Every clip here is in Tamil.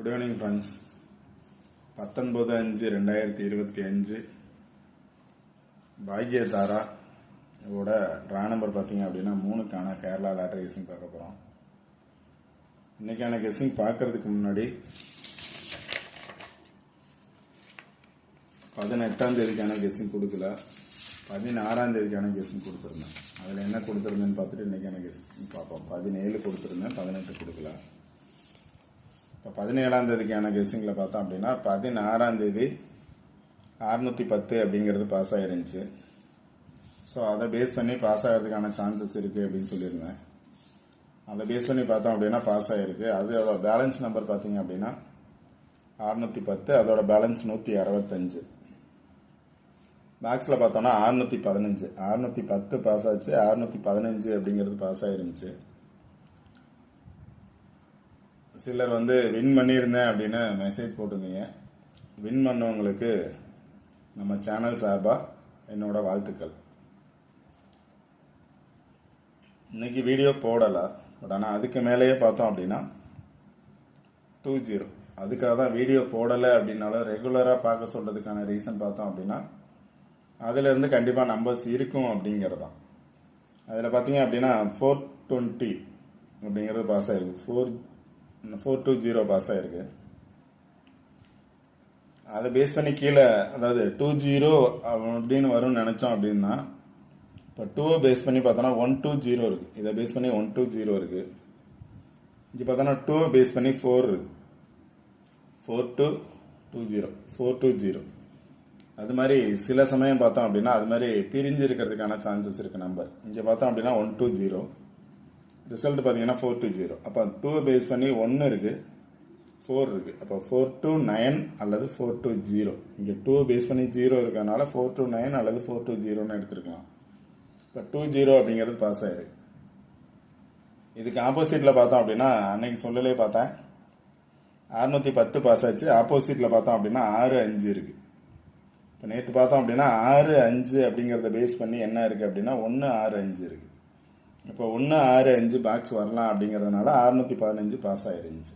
குட் ஈவினிங் ஃப்ரெண்ட்ஸ் பத்தொன்பது அஞ்சு ரெண்டாயிரத்தி இருபத்தி அஞ்சு பாக்ய தாரா இதோட ட்ரா நம்பர் பார்த்தீங்க அப்படின்னா மூணுக்கான கேரளா லாட்டரி கெஸிங் பார்க்க போகிறோம் இன்றைக்கான கெஸிங் பார்க்கறதுக்கு முன்னாடி பதினெட்டாம் தேதிக்கான கெஸிங் கொடுக்கல. பதினாறாம் தேதிக்கான கெஸிங் கொடுத்துருந்தேன். அதில் என்ன கொடுத்துருந்தேன்னு பார்த்துட்டு இன்றைக்கான கெஸிங் பார்ப்போம். பதினேழு கொடுத்துருந்தேன் பதினெட்டு கொடுக்கல. இப்போ பதினேழாம் தேதிக்கான கெஸ்ஸிங்கில் பார்த்தோம் அப்படின்னா பதினாறாம் தேதி அறுநூற்றி பத்து அப்படிங்கிறது பாஸ் ஆகிருந்துச்சு ஸோ அதை பேஸ் பண்ணி பாஸ் ஆகிறதுக்கான சான்சஸ் இருக்குது அப்படின்னு சொல்லியிருந்தேன். அதை பேஸ் பண்ணி பார்த்தோம் அப்படின்னா பாஸ் ஆகிருக்கு அதோட பேலன்ஸ் நம்பர் பார்த்தீங்க அப்படின்னா அறுநூற்றி பத்து அதோட பேலன்ஸ் நூற்றி அறுபத்தஞ்சு. மேக்ஸில் பார்த்தோன்னா அறுநூற்றி பதினஞ்சு. அறுநூற்றி பத்து பாஸ் ஆச்சு. அறுநூற்றி பதினஞ்சு அப்படிங்கிறது பாஸ் ஆகிருந்துச்சு சிலர் வந்து வின் பண்ணியிருந்தேன் அப்படின்னு மெசேஜ் போட்டிருந்தீங்க. வின் பண்ணவங்களுக்கு நம்ம சேனல் சார்பாக என்னோட வாழ்த்துக்கள். இன்னைக்கு வீடியோ போடலை. பட் ஆனால் அதுக்கு மேலேயே பார்த்தோம் அப்படின்னா டூ ஜீரோ அதுக்காக தான் வீடியோ போடலை அப்படின்னாலும் ரெகுலராக பார்க்க சொல்கிறதுக்கான ரீசன் பார்த்தோம் அப்படின்னா அதிலேருந்து கண்டிப்பாக நம்பர்ஸ் இருக்கும் அப்படிங்கிறது தான். அதில் பார்த்தீங்க அப்படின்னா ஃபோர் டுவெண்ட்டி அப்படிங்கிறது பாஸ் ஆகிருக்கு four four two zero pass ஆகிருக்கு அதை பேஸ் பண்ணி கீழே அதாவது டூ ஜீரோ அப்படின்னு வரும்னு நினச்சோம் அப்படின்னா இப்போ டூவை பேஸ் பண்ணி பார்த்தோன்னா ஒன் டூ ஜீரோ இருக்குது இதை பேஸ் பண்ணி ஒன் டூ ஜீரோ இருக்குது இங்கே பார்த்தோன்னா டூவை பேஸ் பண்ணி ஃபோர் இருக்குது four two two zero four two zero அது மாதிரி சில சமயம் பார்த்தோம் அப்படின்னா அது மாதிரி பிரிஞ்சு இருக்கிறதுக்கான சான்சஸ் இருக்குது நம்பர் இங்கே பார்த்தோம் அப்படின்னா ஒன் டூ ஜீரோ ரிசல்ட் பார்த்தீங்கன்னா ஃபோர் டூ ஜீரோ அப்போ டூவை பேஸ் பண்ணி ஒன்று இருக்குது ஃபோர் இருக்குது அப்போ ஃபோர் டூ நைன் அல்லது ஃபோர் டூ ஜீரோ இங்கே டூவை பேஸ் பண்ணி ஜீரோ இருக்கிறதுனால ஃபோர் டூ நைன் அல்லது ஃபோர் டூ ஜீரோன்னு எடுத்துருக்கலாம். இப்போ டூ ஜீரோ அப்படிங்கிறது பாஸ் ஆயிருக்கு இதுக்கு ஆப்போசிட்டில் பார்த்தோம் அப்படின்னா அன்னைக்கு சொல்லலே பார்த்தேன். அறுநூற்றி பத்து பாஸ் ஆச்சு. ஆப்போசிட்டில் பார்த்தோம் அப்படின்னா ஆறு அஞ்சு இருக்குது இப்போ நேற்று பார்த்தோம் அப்படின்னா ஆறு அஞ்சு அப்படிங்கிறத பேஸ் பண்ணி என்ன இருக்குது அப்படின்னா ஒன்று ஆறு அஞ்சு இருக்குது இப்போ ஒன்று ஆறு அஞ்சு பாக்ஸ் வரலாம் அப்படிங்கிறதுனால அறுநூற்றி பதினஞ்சு பாஸ் ஆகிருந்துச்சு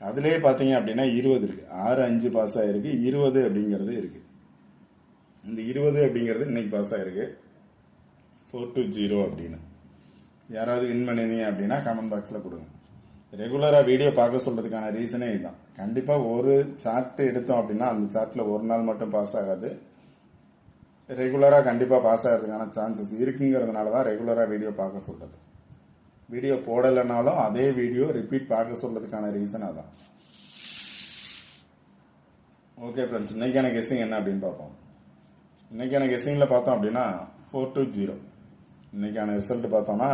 அதுலேயே பார்த்தீங்க அப்படின்னா இருபது இருக்குது ஆறு அஞ்சு பாஸ் ஆகிருக்கு இருபது அப்படிங்கிறது இருக்குது இந்த இருபது அப்படிங்கிறது இன்னைக்கு பாஸ் ஆகிருக்கு ஃபோர் டூ ஜீரோ அப்படின்னு. யாராவது வின் பண்ணிருந்தீங்க அப்படின்னா கமெண்ட் பாக்ஸில் கொடுங்க. ரெகுலராக வீடியோ பார்க்க சொல்கிறதுக்கான ரீசனே இதுதான். கண்டிப்பாக ஒரு சார்ட் எடுத்தோம் அப்படின்னா அந்த சார்ட்டில் ஒரு நாள் மட்டும் பாஸ் ஆகாது. ரெகுலராக கண்டிப்பாக பாஸ் ஆகிறதுக்கான சான்சஸ் இருக்குங்கிறதுனால தான் ரெகுலராக வீடியோ பார்க்க சொல்கிறது வீடியோ போடலைனாலும் அதே வீடியோ ரிப்பீட் பார்க்க சொல்கிறதுக்கான ரீசன் அதான். ஓகே ஃப்ரெண்ட்ஸ் இன்னைக்கான கெஸ்ஸிங் என்ன அப்படின்னு பார்ப்போம். இன்னைக்கான கெஸ்ஸிங்கில் பார்த்தோம் அப்படின்னா ஃபோர் டூ ஜீரோ இன்றைக்கான ரிசல்ட் பார்த்தோம்னா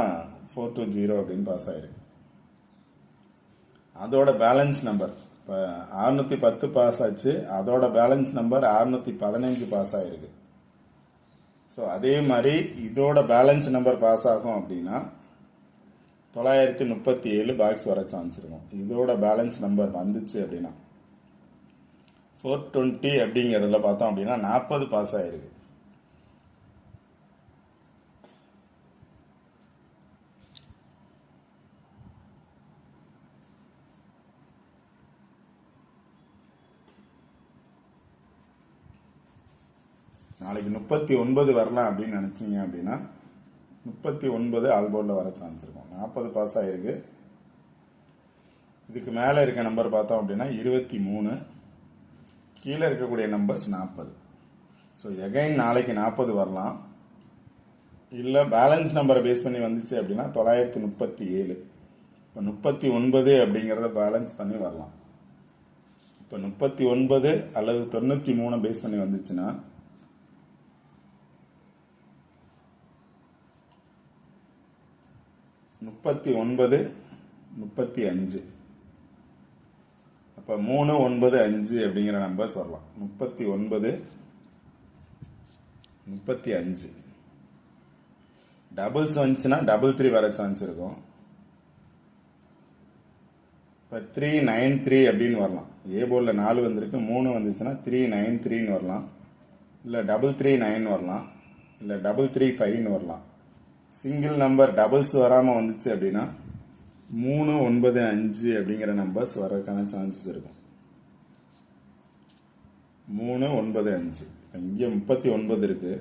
ஃபோர் டூ ஜீரோ அப்படின்னு பாஸ் ஆயிருக்கு. அதோட பேலன்ஸ் நம்பர் இப்போ அறுநூற்றி பத்து பாஸ் ஆச்சு. அதோட பேலன்ஸ் நம்பர் அறுநூற்றி பதினஞ்சு பாஸ் ஆகிருக்கு ஸோ அதே மாதிரி இதோட பேலன்ஸ் நம்பர் பாஸ் ஆகும் அப்படின்னா தொள்ளாயிரத்தி முப்பத்தி ஏழு பாக்ஸ் வர சான்ஸ் இருக்கும். இதோட பேலன்ஸ் நம்பர் வந்துச்சு அப்படின்னா ஃபோர் டுவெண்ட்டி அப்படிங்கிறதுல பார்த்தோம் அப்படின்னா நாற்பது பாஸ் ஆயிருக்கு. நாளைக்கு முப்பத்தி ஒன்பது வரலாம் அப்படின்னு நினச்சிங்க அப்படின்னா முப்பத்தி ஒன்பது ஆல்போர்டில் வர சான்ஸ் இருக்கும். நாற்பது பாஸ் ஆகிருக்கு இதுக்கு மேலே இருக்க நம்பர் பார்த்தோம் அப்படின்னா இருபத்தி மூணு. கீழே இருக்கக்கூடிய நம்பர்ஸ் நாற்பது. ஸோ எகைன் நாளைக்கு நாற்பது வரலாம். இல்லை பேலன்ஸ் நம்பரை பேஸ் பண்ணி வந்துச்சு அப்படின்னா தொள்ளாயிரத்தி முப்பத்தி ஏழு. இப்போ முப்பத்தி ஒன்பது அப்படிங்கிறத பேலன்ஸ் பண்ணி வரலாம். இப்போ முப்பத்தி ஒன்பது அல்லது தொண்ணூற்றி மூணு பேஸ் பண்ணி வந்துச்சுன்னா முப்பத்தி ஒன்பது முப்பத்தி அஞ்சு. அப்போ மூணு ஒன்பது அஞ்சு அப்படிங்கிற நம்பர்ஸ் வரலாம் முப்பத்தி ஒன்பது முப்பத்தி அஞ்சு. டபுள்ஸ் வந்துச்சுன்னா டபுள் த்ரீ வர சான்ஸ் இருக்கும். இப்போ த்ரீ நைன் த்ரீ அப்படின்னு வரலாம். ஏ போர்டில் நாலு வந்திருக்கு மூணு வந்துச்சுன்னா த்ரீ நைன் த்ரீன்னு வரலாம். இல்லை டபுள் த்ரீ நைன் வரலாம். இல்லை டபுள் த்ரீ ஃபைவ்னு வரலாம். சிங்கிள் நம்பர் டபுள்ஸ் வராமல் வந்துச்சு அப்படின்னா மூணு ஒன்பது அஞ்சு அப்படிங்கிற நம்பர்ஸ் வர்றதுக்கான சான்சஸ் இருக்கும். மூணு ஒன்பது அஞ்சு. இங்கே முப்பத்தி ஒன்பது இருக்குது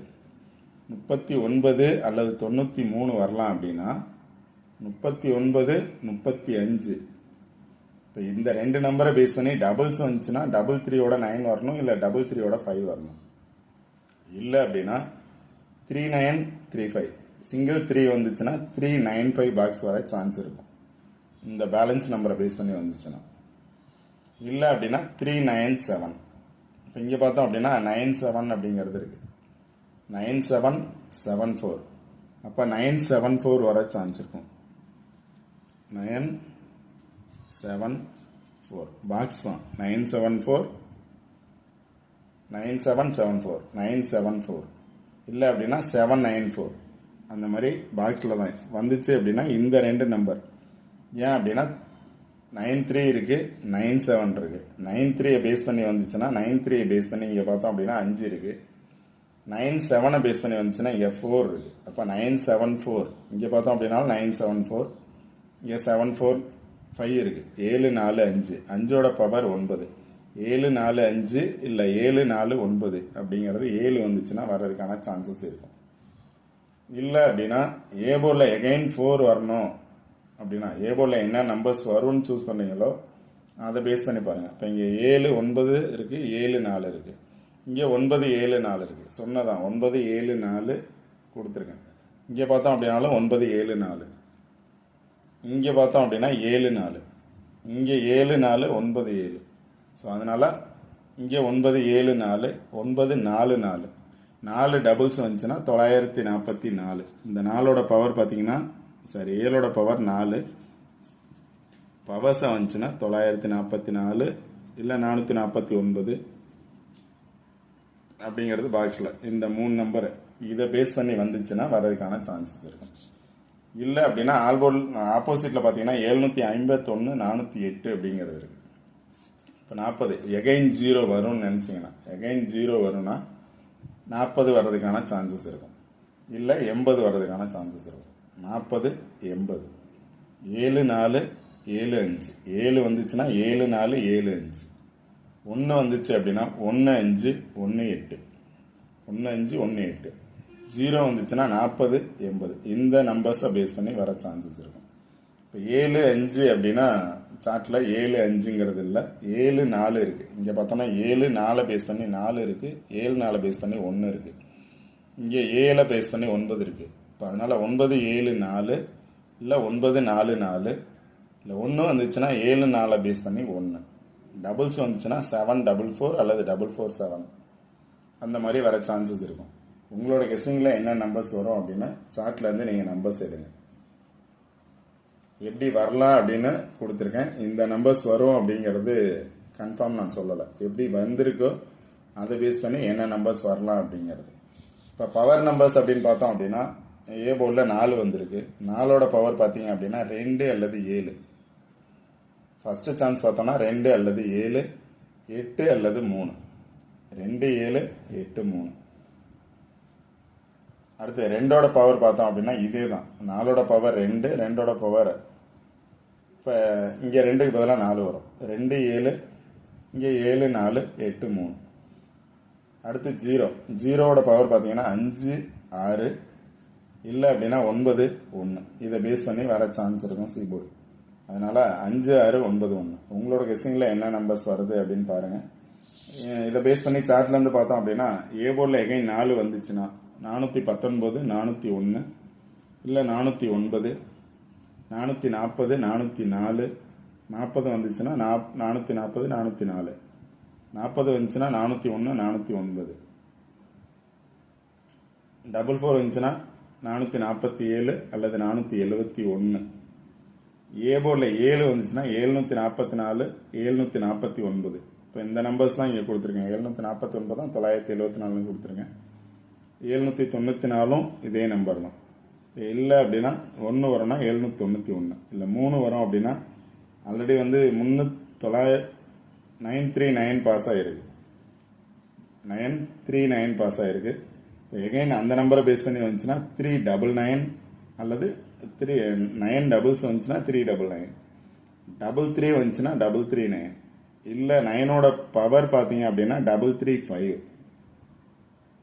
முப்பத்தி ஒன்பது அல்லது தொண்ணூற்றி மூணு வரலாம் அப்படின்னா முப்பத்தி ஒன்பது முப்பத்தி அஞ்சு. இப்போ இந்த ரெண்டு நம்பரை பேஸ் பண்ணி டபுள்ஸ் வந்துச்சுன்னா டபுள் த்ரீயோட நைன் வரணும் இல்லை டபுள் த்ரீயோட ஃபைவ் வரணும். இல்லை அப்படின்னா three nine three five single three வந்துச்சுன்னா த்ரீ நைன் ஃபைவ் பாக்ஸ் வர சான்ஸ் இருக்கும். இந்த பேலன்ஸ் நம்பரை பேஸ் பண்ணி வந்துச்சுன்னா. இல்லை அப்படின்னா த்ரீ நைன் செவன் இப்போ இங்கே பார்த்தோம் அப்படின்னா நைன் செவன் அப்படிங்கிறது இருக்குது நைன் செவன் செவன் ஃபோர் அப்போ நைன் செவன் ஃபோர் வர சான்ஸ் இருக்கும். நைன் செவன் ஃபோர் பாக்ஸ் தான். Nine seven four nine seven seven four nine seven four இல்லை அப்படின்னா செவன் நைன் ஃபோர் அந்த மாதிரி பாக்ஸில் தான் வந்துச்சு அப்படின்னா இந்த ரெண்டு நம்பர் ஏன் அப்படின்னா நைன் த்ரீ இருக்குது நைன் செவன் இருக்குது நைன் த்ரீயை பேஸ் பண்ணி வந்துச்சுன்னா நைன் த்ரீயை பேஸ் பண்ணி இங்கே பார்த்தோம் அப்படின்னா அஞ்சு இருக்குது நைன் செவனை பேஸ் பண்ணி வந்துச்சுன்னா இங்கே ஃபோர் இருக்குது அப்போ நைன் செவன் ஃபோர் இங்கே பார்த்தோம் அப்படின்னா நைன் செவன் ஃபோர் இங்கே செவன் ஃபோர் ஃபைவ் இருக்குது ஏழு நாலு அஞ்சு. அஞ்சோட பவர் ஒன்பது. ஏழு நாலு அஞ்சு இல்லை ஏழு நாலு ஒன்பது அப்படிங்கிறது ஏழு வந்துச்சுன்னா வர்றதுக்கான சான்சஸ் இருக்கும். இல்லை அப்படின்னா ஏ போர்டில் எகைன் ஃபோர் வரணும். அப்படின்னா ஏ போர்டில் என்ன நம்பர்ஸ் வரும்னு சூஸ் பண்ணீங்களோ அதை பேஸ் பண்ணி பாருங்கள் இப்போ இங்கே ஏழு ஒன்பது இருக்குது ஏழு நாலு இருக்குது இங்கே ஒன்பது ஏழு நாலு இருக்குது சொன்னதான் ஒன்பது ஏழு நாலு கொடுத்துருக்கேன். இங்கே பார்த்தோம் அப்படின்னாலும் ஒன்பது ஏழு நாலு. இங்கே பார்த்தோம் அப்படின்னா ஏழு நாலு. இங்கே ஏழு நாலு ஒன்பது ஏழு. ஸோ அதனால் இங்கே ஒன்பது ஏழு நாலு ஒன்பது நாலு நாலு. நாலு டபுள்ஸ் வந்துச்சுன்னா தொள்ளாயிரத்தி நாற்பத்தி நாலு. இந்த நாலோட பவர் பார்த்தீங்கன்னா சாரி ஏழோட பவர் நாலு. பவர்ஸாக வந்துச்சுன்னா தொள்ளாயிரத்தி நாற்பத்தி நாலு இல்லை நானூற்றி நாற்பத்தி ஒன்பது அப்படிங்கிறது பாக்ஸில் இந்த மூணு நம்பர் இதை பேஸ் பண்ணி வந்துச்சுன்னா வர்றதுக்கான சான்சஸ் இருக்கும் இல்லை அப்படின்னா ஆல்போல் ஆப்போசிட்டில் பார்த்தீங்கன்னா எழுநூற்றி ஐம்பத்தொன்று நானூற்றி எட்டு அப்படிங்கிறது இருக்குது இப்போ நாற்பது எகைன் ஜீரோ வரும்னு நினச்சிங்கன்னா எகைன் ஜீரோ வரும்னா நாற்பது வர்றதுக்கான சான்சஸ் இருக்கும். இல்லை எண்பது வர்றதுக்கான சான்சஸ் இருக்கும். நாற்பது எண்பது. ஏழு நாலு ஏழு அஞ்சு. ஏழு வந்துச்சுன்னா ஏழு நாலு ஏழு அஞ்சு. ஒன்று வந்துச்சு அப்படின்னா ஒன்று அஞ்சு ஒன்று எட்டு. ஒன்று அஞ்சு ஒன்று எட்டு. ஜீரோ வந்துச்சுன்னா நாற்பது எண்பது. இந்த நம்பர்ஸை பேஸ் பண்ணி வர சான்சஸ் இருக்கும். இப்போ ஏழு அஞ்சு அப்படின்னா சார்ட்டில் ஏழு அஞ்சுங்கிறது இல்லை. ஏழு நாலு இருக்குது இங்கே பார்த்தோன்னா ஏழு நாலை பேஸ் பண்ணி நாலு இருக்குது ஏழு நாலை பேஸ் பண்ணி ஒன்று இருக்குது இங்கே ஏழை பேஸ் பண்ணி ஒன்பது இருக்குது இப்போ அதனால் ஒன்பது ஏழு நாலு இல்லை ஒன்பது நாலு நாலு இல்லை ஒன்று வந்துச்சுன்னா ஏழு நாலை பேஸ் பண்ணி ஒன்று டபுள்ஸ் வந்துச்சுன்னா செவன் டபுள் ஃபோர் அல்லது டபுள் ஃபோர் செவன் அந்த மாதிரி வர சான்சஸ் இருக்கும். உங்களோட கெஸ்ஸிங்கில் என்ன நம்பர்ஸ் வரும் அப்படின்னா சார்ட்லேருந்து நீங்கள் நம்பர்ஸ் எடுங்க. எப்படி வரலாம் அப்படின்னு கொடுத்துருக்கேன். இந்த நம்பர்ஸ் வரும் அப்படிங்கிறது கன்ஃபார்ம் நான் சொல்லலை. எப்படி வந்திருக்கோ அதை பேஸ் பண்ணி என்ன நம்பர்ஸ் வரலாம் அப்படிங்கிறது. இப்போ பவர் நம்பர்ஸ் அப்படின்னு பார்த்தோம் அப்படின்னா ஏ போர்டில் நாலு வந்திருக்கு. நாலோட பவர் பார்த்தீங்க அப்படின்னா ரெண்டு அல்லது ஏழு. ஃபஸ்ட்டு சான்ஸ் பார்த்தோன்னா ரெண்டு அல்லது ஏழு எட்டு அல்லது மூணு. ரெண்டு ஏழு எட்டு மூணு. அடுத்து ரெண்டோட பவர் பார்த்தோம் அப்படின்னா இதே தான் நாலோட பவர் ரெண்டு ரெண்டோட பவர் இப்போ இங்கே ரெண்டுக்கு பதிலாக நாலு வரும். ரெண்டு ஏழு இங்கே ஏழு நாலு எட்டு மூணு. அடுத்து ஜீரோ. ஜீரோவோட பவர் பார்த்தீங்கன்னா அஞ்சு ஆறு இல்லை அப்படின்னா ஒன்பது ஒன்று இதை பேஸ் பண்ணி வர சான்ஸ் இருக்கும் சீபோர்டு அதனால் அஞ்சு ஆறு ஒன்பது ஒன்று உங்களோட கெஸ்ஸிங்கில் என்ன நம்பர்ஸ் வருது அப்படின்னு பாருங்கள் இதை பேஸ் பண்ணி சார்ட்லேருந்து பார்த்தோம் அப்படின்னா ஏ போர்டில் எகைன் நாலு வந்துச்சுன்னா நானூற்றி பத்தொன்பது நானூற்றி ஒன்று இல்லை நானூற்றி ஒன்பது நானூற்றி நாற்பது நானூற்றி நாலு. நாற்பது வந்துச்சுன்னா நாப் நானூற்றி நாற்பது நானூற்றி நாலு. நாற்பது வந்துச்சுன்னா நானூற்றி ஒன்று நானூற்றி ஒன்பது. டபுள் ஃபோர் வந்துச்சுன்னா நானூற்றி நாற்பத்தி ஏழு அல்லது நானூற்றி எழுபத்தி ஒன்று. ஏ போர்டில் ஏழு வந்துச்சுன்னா எழுநூற்றி நாற்பத்தி நாலு எழுநூற்றி நாற்பத்தி ஒன்பது. இப்போ இந்த நம்பர்ஸ் தான் இங்கே கொடுத்துருக்கேன். எழுநூற்றி நாற்பத்தி ஒன்பது தான் தொள்ளாயிரத்தி எழுபத்தி நாலுன்னு கொடுத்துருக்கேன். எழுநூற்றி தொண்ணூற்றி நாலும் இதே நம்பர் தான். இல்லை அப்படின்னா ஒன்று வரும்னா எழுநூற்றி தொண்ணூற்றி ஒன்று இல்லை மூணு வரும் அப்படின்னா ஆல்ரெடி வந்து முன்னூ தொள்ளாய நைன் த்ரீ நைன் பாஸ் ஆகிருக்கு நைன் த்ரீ நைன் பாஸ் ஆகிருக்கு இப்போ எகைன் அந்த நம்பரை பேஸ் பண்ணி வந்துச்சுன்னா த்ரீ டபுள் நைன் அல்லது த்ரீ நைன் டபுள்ஸ் வந்துச்சுன்னா three double nine double three வந்துச்சுன்னா டபுள் த்ரீ நைன் இல்லை நைனோட பவர் பார்த்தீங்க அப்படின்னா டபுள் த்ரீ ஃபைவ்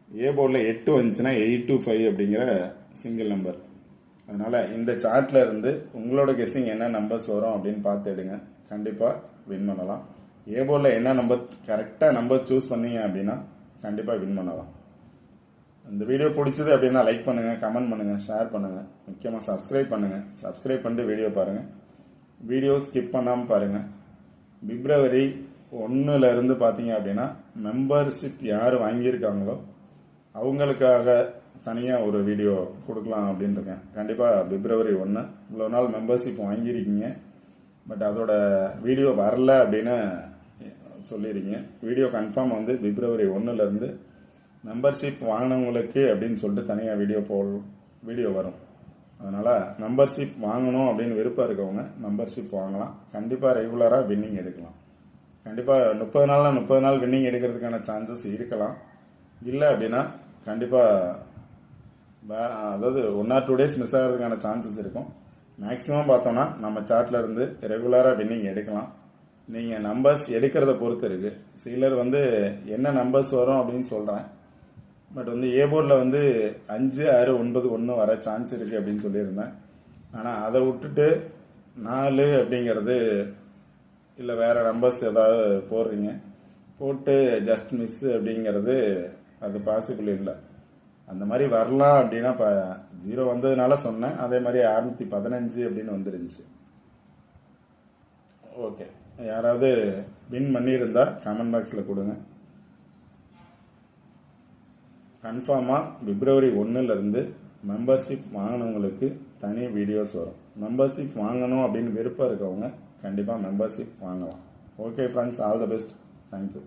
ஏ போர்டில் எட்டு வந்துச்சுன்னா எயிட் டூ ஃபைவ் அப்படிங்கிற சிங்கிள் நம்பர் அதனால் இந்த சார்ட்டில் இருந்து உங்களோட கெஸ்ஸிங் என்ன நம்பர்ஸ் வரும் அப்படின்னு பார்த்து எடுங்க. கண்டிப்பாக வின் பண்ணலாம். ஏ போர்டில் என்ன நம்பர் கரெக்டாக நம்பர் சூஸ் பண்ணீங்க அப்படின்னா கண்டிப்பாக வின் பண்ணலாம். இந்த வீடியோ பிடிச்சது அப்படின்னா லைக் பண்ணுங்கள் கமெண்ட் பண்ணுங்கள் ஷேர் பண்ணுங்கள் முக்கியமாக சப்ஸ்கிரைப் பண்ணுங்கள் சப்ஸ்கிரைப் பண்ணிட்டு வீடியோ பாருங்கள் வீடியோ ஸ்கிப் பண்ணாமல் பாருங்கள் பிப்ரவரி ஒன்றுலேருந்து பார்த்தீங்க அப்படின்னா மெம்பர்ஷிப் யார் வாங்கியிருக்காங்களோ அவங்களுக்காக தனியாக ஒரு வீடியோ கொடுக்கலாம் அப்படின்னு இருக்கேன் கண்டிப்பாக பிப்ரவரி ஒன்று இவ்வளோ நாள் மெம்பர்ஷிப் வாங்கியிருக்கீங்க. பட் அதோட வீடியோ வரல அப்படின்னு சொல்லியிருக்கீங்க. வீடியோ கன்ஃபார்ம் வந்து பிப்ரவரி ஒன்றுலேருந்து மெம்பர்ஷிப் வாங்கினவங்களுக்கு அப்படின்னு சொல்லிட்டு தனியாக வீடியோ போ வீடியோ வரும். அதனால் மெம்பர்ஷிப் வாங்கணும் அப்படின்னு விருப்பம் இருக்கவங்க மெம்பர்ஷிப் வாங்கலாம். கண்டிப்பாக ரெகுலராக வின்னிங் எடுக்கலாம். கண்டிப்பாக முப்பது நாளில் முப்பது நாள் வின்னிங் எடுக்கிறதுக்கான சான்சஸ் இருக்கலாம். இல்லை அப்படின்னா கண்டிப்பாக அதாவது one or two days miss ஆகிறதுக்கான சான்சஸ் இருக்கும். மேக்ஸிமம் பார்த்தோம்னா நம்ம சார்ட்ல இருந்து ரெகுலராக வின்னிங் எடுக்கலாம். நீங்கள் நம்பர்ஸ் எடுக்கிறத பொறுத்து இருக்குது சிலர் வந்து என்ன நம்பர்ஸ் வரும் அப்படின்னு சொல்கிறேன் பட் வந்து ஏ போர்டில் வந்து அஞ்சு ஆறு ஒன்பது ஒன்று வர சான்ஸ் இருக்குது அப்படின்னு சொல்லியிருந்தேன். ஆனால் அதை விட்டுட்டு நாலு அப்படிங்கிறது இல்லை வேறு நம்பர்ஸ் ஏதாவது போடுறீங்க. போட்டு ஜஸ்ட் மிஸ் அப்படிங்கிறது அது பாசிபிள் இல்லை. அந்த மாதிரி வரலாம் அப்படின்னா இப்போ ஜீரோ வந்ததுனால சொன்னேன். அதே மாதிரி அறுநூற்றி பதினஞ்சு அப்படின்னு வந்துருந்துச்சு. ஓகே யாராவது வின் பண்ணியிருந்தா கமெண்ட் பாக்ஸில் கொடுங்க. கன்ஃபார்மாக பிப்ரவரி ஒன்றுலேருந்து மெம்பர்ஷிப் வாங்கினவங்களுக்கு தனி வீடியோஸ் வரும். மெம்பர்ஷிப் வாங்கணும் அப்படின்னு விருப்பம் இருக்கவங்க கண்டிப்பாக மெம்பர்ஷிப் வாங்கலாம். Okay friends all the best thank you